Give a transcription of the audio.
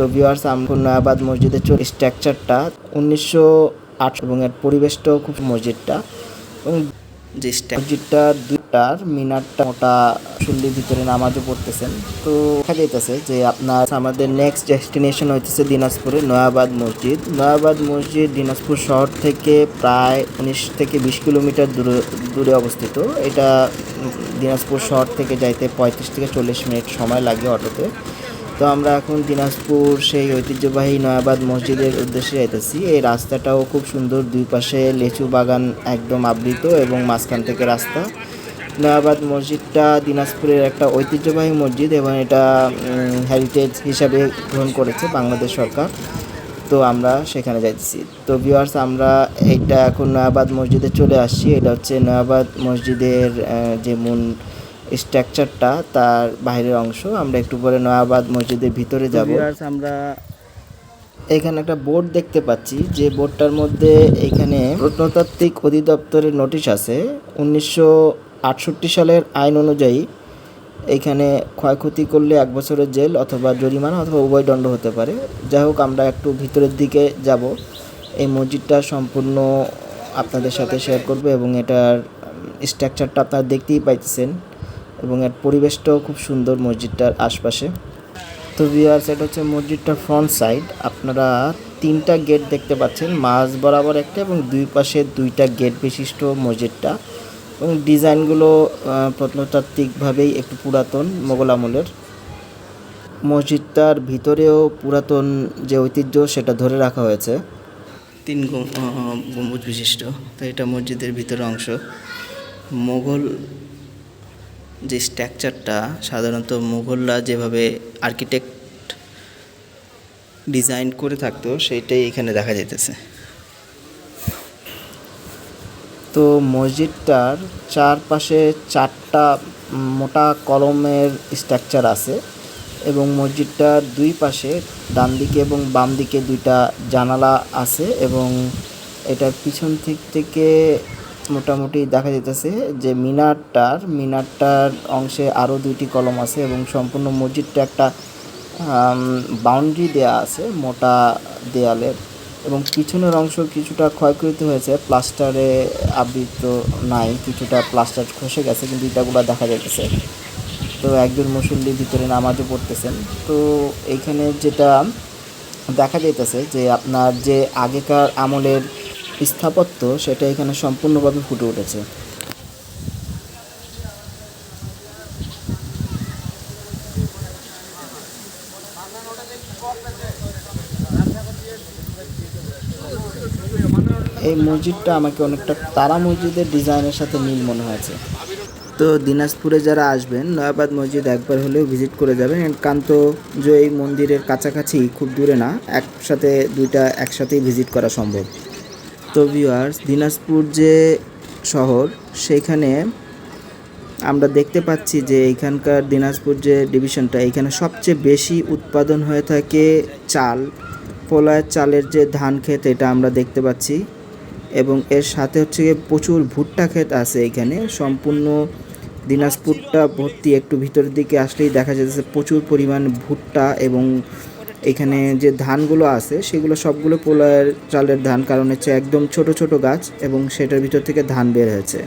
তো ভিউয়ার্স নয়াবাদ মসজিদের চোর স্ট্রাকচারটা উনিশশো আট এবং এর পরিবেশটাও খুব মসজিদটা। এবং যে মসজিদটা দুটার মিনারটা মোটা সুল্লির ভিতরে নামাজও পড়তেছেন। তো দেখা যাইতেছে যে আপনার আমাদের নেক্সট ডেস্টিনেশন হইতেছে দিনাজপুরে নয়াবাদ মসজিদ। নয়াবাদ মসজিদ দিনাজপুর শহর থেকে প্রায় উনিশ থেকে বিশ কিলোমিটার দূরে দূরে অবস্থিত। এটা দিনাজপুর শহর থেকে যাইতে পঁয়ত্রিশ থেকে চল্লিশ মিনিট সময় লাগে অটোতে। তো আমরা এখন দিনাজপুর সেই ঐতিহ্যবাহী নয়াবাদ মসজিদের উদ্দেশ্যে যাইতেছি। এই রাস্তাটাও খুব সুন্দর দুই পাশে লিচু বাগান একদম আবৃত এবং মাঝখান থেকে রাস্তা। নয়াবাদ মসজিদটা দিনাজপুরের একটা ঐতিহ্যবাহী মসজিদ এবং এটা হেরিটেজ হিসাবে গ্রহণ করেছে বাংলাদেশ সরকার। তো আমরা সেখানে যাইতেছি। তো ভিউয়ার্স আমরা এইটা এখন নয়াবাদ মসজিদে চলে আসছি। এটা হচ্ছে নয়াবাদ মসজিদের যে মূল স্ট্রাকচারটা তার বাইরের অংশ। আমরা একটু পরে নয়াবাদ মসজিদের ভিতরে যাব। আমরা এখানে একটা বোর্ড দেখতে পাচ্ছি। যে বোর্ডটার মধ্যে এখানে প্রত্নতাত্ত্বিক অধিদপ্তরের নোটিশ আছে। উনিশশো আটষট্টি সালের আইন অনুযায়ী এখানে ক্ষয়ক্ষতি করলে এক বছরের জেল অথবা জরিমানা অথবা উভয় দণ্ড হতে পারে। যাই হোক আমরা একটু ভিতরের দিকে যাব। এই মসজিদটা সম্পূর্ণ আপনাদের সাথে শেয়ার করব এবং এটার স্ট্রাকচারটা আপনারা দেখতেই পাইতেছেন। এবং এর পরিবেশটাও খুব সুন্দর মসজিদটার আশপাশে। তো ভিউয়ার্স এটা হচ্ছে মসজিদটার ফ্রন্ট সাইড আপনারা তিনটা গেট দেখতে পাচ্ছেন, মাঝ বরাবর একটা এবং দুই পাশে দুইটা গেট বিশিষ্ট মসজিদটা। এবং ডিজাইনগুলো প্রত্নতাত্ত্বিকভাবেই একটু পুরাতন, মোগল আমলের। মসজিদটার ভিতরেও পুরাতন যে ঐতিহ্য, সেটা ধরে রাখা হয়েছে। তিন গম্বুজ বিশিষ্ট। তো এটা মসজিদের ভিতরের অংশ। মোগল যে স্ট্রাকচারটা সাধারণত মুঘলরা যেভাবে আর্কিটেক্ট ডিজাইন করে থাকতো, সেইটাই এখানে দেখা যাইতেছে। তো মসজিদটার চারপাশে চারটা মোটা কলমের স্ট্রাকচার আছে এবং মসজিদটার দুই পাশে ডান দিকে এবং বাম দিকে দুইটা জানালা আছে এবং এটার পিছন দিক থেকে মোটামুটি দেখা যেতেছে যে মিনারটার মিনারটার অংশে আরও দুইটি কলম আছে এবং সম্পূর্ণ মসজিদটা একটা বাউন্ডারি দেয়া আছে, মোটা দেয়ালের। এবং পিছনের অংশ কিছুটা ক্ষয়ক্ষতি হয়েছে, প্লাস্টারে আবৃত নাই, কিছুটা প্লাস্টার খসে গেছে, কিন্তু ইটাগুলো দেখা যাইতেছে। তো একজন মুসল্লি ভিতরে নামাজও পড়তেছেন। তো এইখানে যেটা দেখা যাইতেছে যে আপনার যে আগেকার আমলের স্থাপত্য সেটা এখানে সম্পূর্ণভাবে ফুটে উঠেছে। এই মসজিদটা আমাকে অনেকটা তারা মসজিদের ডিজাইনের সাথে মিল মনে হয়েছে। তো দিনাজপুরে যারা আসবেন, নয়াবাদ মসজিদ একবার হলেও ভিজিট করে যাবেন। কান্ত যে এই মন্দিরের কাছাকাছি, খুব দূরে না, একসাথে, দুইটা একসাথেই ভিজিট করা সম্ভব। তো ভিউয়ার্স দিনাজপুর যে শহর সেইখানে আমরা দেখতে পাচ্ছি যে এখানকার দিনাজপুর যে ডিভিশনটা এখানে সবচেয়ে বেশি উৎপাদন হয়ে থাকে চাল পোলার চালের যে ধান ক্ষেত, এটা আমরা দেখতে পাচ্ছি। এবং এর সাথে হচ্ছে প্রচুর ভুট্টা ক্ষেত আছে এখানে। সম্পূর্ণ দিনাজপুরটা ভর্তি একটু ভিতরের দিকে আসলেই দেখা যাচ্ছে প্রচুর পরিমাণ ভুট্টা এবং এখানে যে ধানগুলো আছে, সেগুলো সবগুলো পোলার চালের ধান, কারণ হচ্ছে একদম ছোট ছোট গাছ এবং সেটার ভিতর থেকে ধান বের হয়েছে।